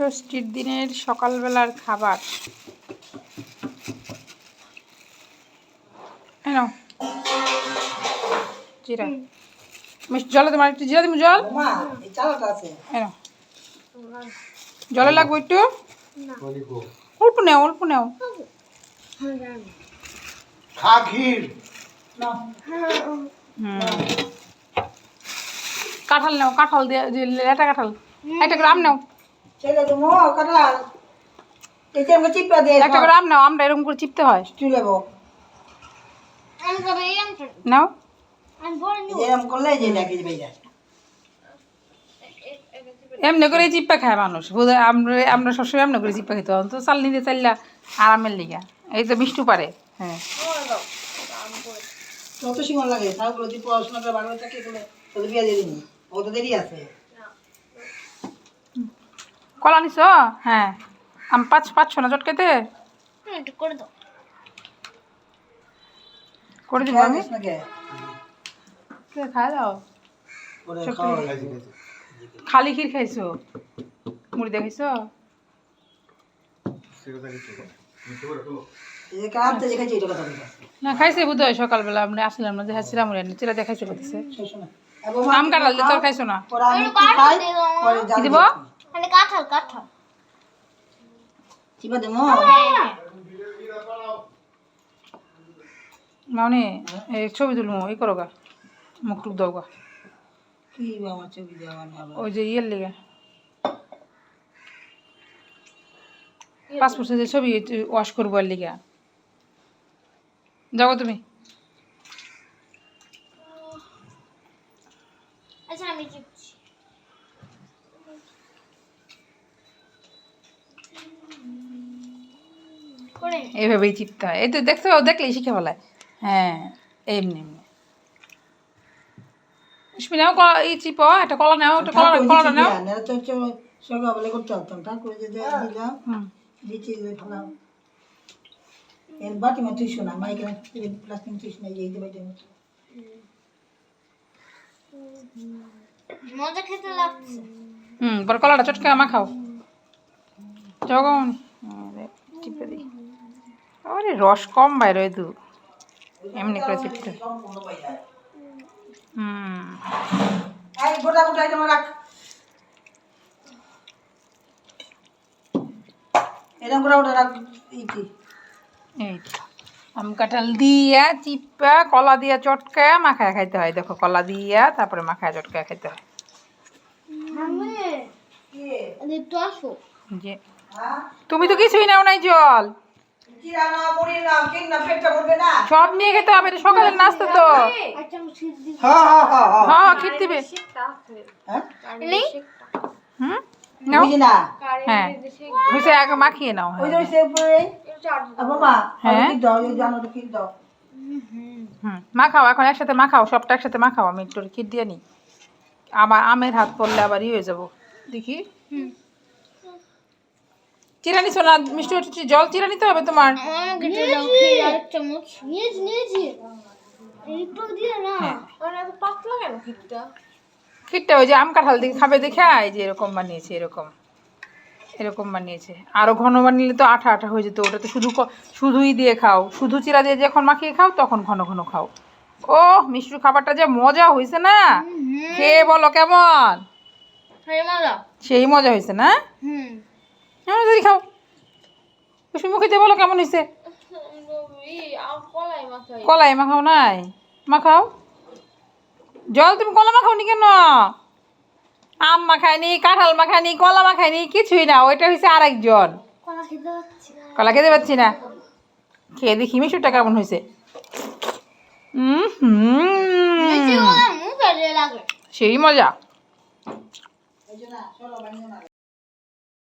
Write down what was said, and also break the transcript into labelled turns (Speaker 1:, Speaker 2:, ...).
Speaker 1: ষষ্ঠীর দিনের সকালবেলার খাবার। এই নাও। জিরা। মিষ্টি জলে তোমার একটু জিরা দিব জল? জলে লাগবে একটু? অল্প নেও অল্প নেও। কাঁঠাল নাও কাঁঠাল দিয়ে লেটা কাঁঠাল। একটা গ্রাম নাও।
Speaker 2: ছেলে তো মো কাটাল এতে আমাকে চিপা দিয়ে
Speaker 1: একটা করে আম নাও আমরা এরকম করে চিপতে হয়। নাও।
Speaker 2: এরকম করলে যে দেখে যে
Speaker 1: এমনি করে চিপ্পা খায় মানুষ। আমরা আমরা সবসময় এমনি করে চিপ্পা খেতে তো চাল নিতে চাইলা আরামের লিগা। এই তো মিষ্টু পারে। হ্যাঁ।
Speaker 2: সময় লাগে তারপরে তুই পড়াশোনা করে থাকে করে তোদের বিয়ে দিয়ে দিনি ও তো দেরি আছে।
Speaker 1: কলা নিছ? হ্যাঁ। আম পাঁচ পাঁচশো না চটকেতে
Speaker 3: করে দাও।
Speaker 1: করে দিব আমি। দাও? খালি ক্ষীর খাইছো? মুড়ি দিয়ে খাইছো?
Speaker 4: সেটা কিছু মিষ্টি করে তো
Speaker 2: এই কাঁদতে যে খাইছি এটা কথা বলতে
Speaker 1: না খাইছে বুধ হয় সকালবেলা। আমরা আসলাম না দেখা ছিলাম চিরা দেখাইছে বলতেছে। আম দিয়ে তোর খাইছো না? দিব?
Speaker 3: মানে কাঁঠাল কাঁঠাল।
Speaker 2: চিপা দেবো?
Speaker 1: মানে এই ছবি তুলবো এই করো গা। মুখ টুক দাও গা।
Speaker 2: কি ছবি দেওয়া
Speaker 1: ওই যে ইয়ের লিগে। পাসপোর্ট সাইজের ছবি ওয়াশ করব আর লিগে। যাও তুমি।
Speaker 3: আচ্ছা আমি
Speaker 1: এইভাবেই চিপতে হয় এই তো দেখছ দেখলেই শিখে ফেলায়। হ্যাঁ এমনি এমনি। নাও কলা এই চিপ একটা কলা নাও একটা কলা কলাটা নাও।
Speaker 2: তো সকালে করতে পারতাম ঠাকুর যে দিলাম দিচ্ছি ফেলাম। এর বাটি মা তুই শোনা মাইকে প্লাস্টিক তুই শোনা এই দেবে
Speaker 3: মজা খেতে লাগছে।
Speaker 1: হুম পরে কলাটা চটকে আমা খাও। চিপে দিই। আরে রস কম বাইরে দু এমনি করে চিপতে হুম।
Speaker 2: এই গোটা গোটা এটা রাখ। এরকম করে ওটা রাখ এই কি?
Speaker 1: এই আম কাঁঠাল দিয়া চিপা কলা দিয়া চটকায় মাখায় খাইতে হয়। দেখো কলা দিয়া তারপরে মাখায় চটকায় খাইতে হয়।
Speaker 2: হ্যাঁ
Speaker 1: তুমি তো কিছুই নাও নাই জল।
Speaker 2: না না না না।
Speaker 1: সব নিয়ে খেতে হবে সকালের নাস্তা তো।
Speaker 3: আচ্ছা
Speaker 2: হ্যাঁ হ্যাঁ হ্যাঁ। হ্যাঁ
Speaker 1: হ্যাঁ দিবে।
Speaker 2: হ্যাঁ? না?
Speaker 1: হ্যাঁ। মাখিয়ে নাও
Speaker 2: ওই যে সে উপরে বাবা? কি দাও এই জানো কি দাও
Speaker 1: হুম মাখাও এখন একসাথে মাখাও সবটা একসাথে মাখাও আমি একটু খির দিয়ে নিই। আবার আমের হাত পড়লে আবার ই হয়ে যাব। দেখি। চিরা নিছো না মিষ্টি একটু জল চিরা নিতে হবে তোমার।
Speaker 3: কেন খিটটা
Speaker 1: ওই যে আম কাঁঠাল দিয়ে খাবে দেখে এই যে এরকম বানিয়েছে এরকম। এরকম বানিয়েছে। আরও ঘন বানিয়ে তো আঠা আঠা হয়ে যেত ওটা তো শুধু শুধুই দিয়ে খাও। শুধু চিরা দিয়ে যখন মাখিয়ে খাও তখন ঘন ঘন খাও। ও মিষ্টির খাবারটা যে মজা হয়েছে না? খেয়ে বলো কেমন?
Speaker 3: হ্যাঁ
Speaker 1: সেই মজা হয়েছে না?
Speaker 3: হুম।
Speaker 1: হ্যাঁ যদি খাও। কুসুম মুখে বলো কেমন হয়েছে?
Speaker 3: কলাই
Speaker 1: মাখাও নাই। মাখাও? জল তুমি কলা মাখাওনি কেন? আম মাখায়নি কাঁঠাল মাখায়নি কলা মাখায়নি কিছুই না। ওইটা হয়েছে আরেকজন।
Speaker 3: কলা খেতে পাচ্ছি না।
Speaker 1: কলা খেতে পাচ্ছি না। খেয়ে দেখি মিশুরটা কেমন হয়েছে? হুম। সেই মজা।